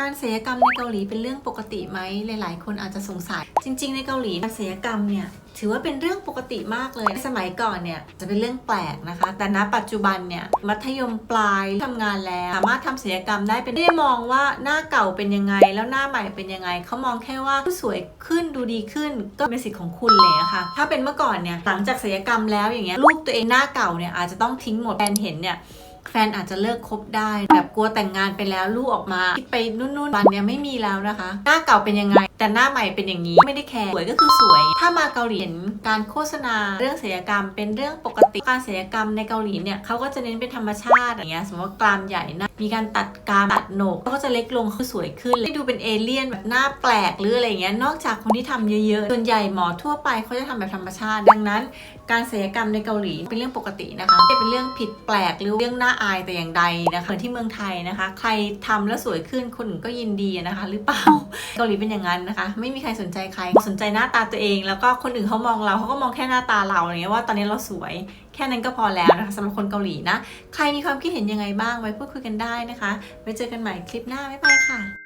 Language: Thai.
การศัลยกรรมในเกาหลีเป็นเรื่องปกติไหมหลาย ๆ คนอาจจะสงสัย จริง ๆ ในเกาหลีการศัลยกรรมเนี่ยถือว่าเป็นเรื่องปกติมากเลย สมัยก่อนเนี่ยจะเป็นเรื่องแปลกนะคะ แต่ณปัจจุบันเนี่ยมัธยมปลายทำงานแล้ว สามารถทำศัลยกรรมได้เป็นไม่ได้มองว่าหน้าเก่าเป็นยังไง แล้วหน้าใหม่เป็นยังไงเขามองแค่ว่าสวยขึ้นดูดีขึ้นก็เป็นสิทธิ์ของคุณเลยะค่ะถ้าเป็นเมื่อก่อนเนี่ยหลังจากศัลยกรรมแล้วอย่างเงี้ยรูปตัวเองหน้าเก่าเนี่ยอาจจะต้องทิ้งหมดแฟนเห็นเนี่ย แฟนอาจจะเลิกคบได้ แบบกลัวแต่งงานไปแล้วลูกออกมาคิดไปนู่นๆวันเนี้ยไม่มีแล้วนะคะ หน้าเก่าเป็นยังไงแต่หน้าใหม่เป็นอย่างนี้ไม่ได้แคร์สวยก็คือสวย ถ้ามาเกาหลีเห็นการโฆษณาเรื่องศัลยกรรม เป็นเรื่องปกติการศัลยกรรมในเกาหลีเนี่ยเขาก็จะเน้นเป็นธรรมชาติอย่างเงี้ยสมมติว่ากรามใหญ่นะมีการตัดกรามตัดโหนกเขาก็จะเล็กลงคือสวยขึ้นเลยดูเป็นเอเลี่ยนแบบหน้าแปลกหรืออะไรเงี้ยนอกจากคนที่ทำเยอะๆส่วนใหญ่หมอทั่วไปเขาจะทำแบบธรรมชาติ ดังนั้น การศัลยกรรมในเกาหลีเป็นเรื่องปกตินะคะไม่ได้เป็นเรื่องผิดแปลกหรือเรื่องน่าอายแต่อย่างใดนะคะเหมือนที่เมืองไทยนะคะ ใครทำแล้วสวยขึ้นคนก็ยินดีนะคะ หรือเปล่าเกาหลีเป็นอย่างนั้นนะคะ ไม่มีใครสนใจใคร สนใจหน้าตาตัวเอง แล้วก็คนอื่นเขามองเราเขาก็มองแค่หน้าตาเราอย่างเงี้ยว่าตอนนี้เราสวยแค่นั้นก็พอแล้วนะคะสำหรับคนเกาหลีนะ ใครมีความคิดเห็นยังไงบ้างไว้พูดคุยกันได้นะคะไว้เจอกันใหม่คลิปหน้าบ๊ายบายค่ะ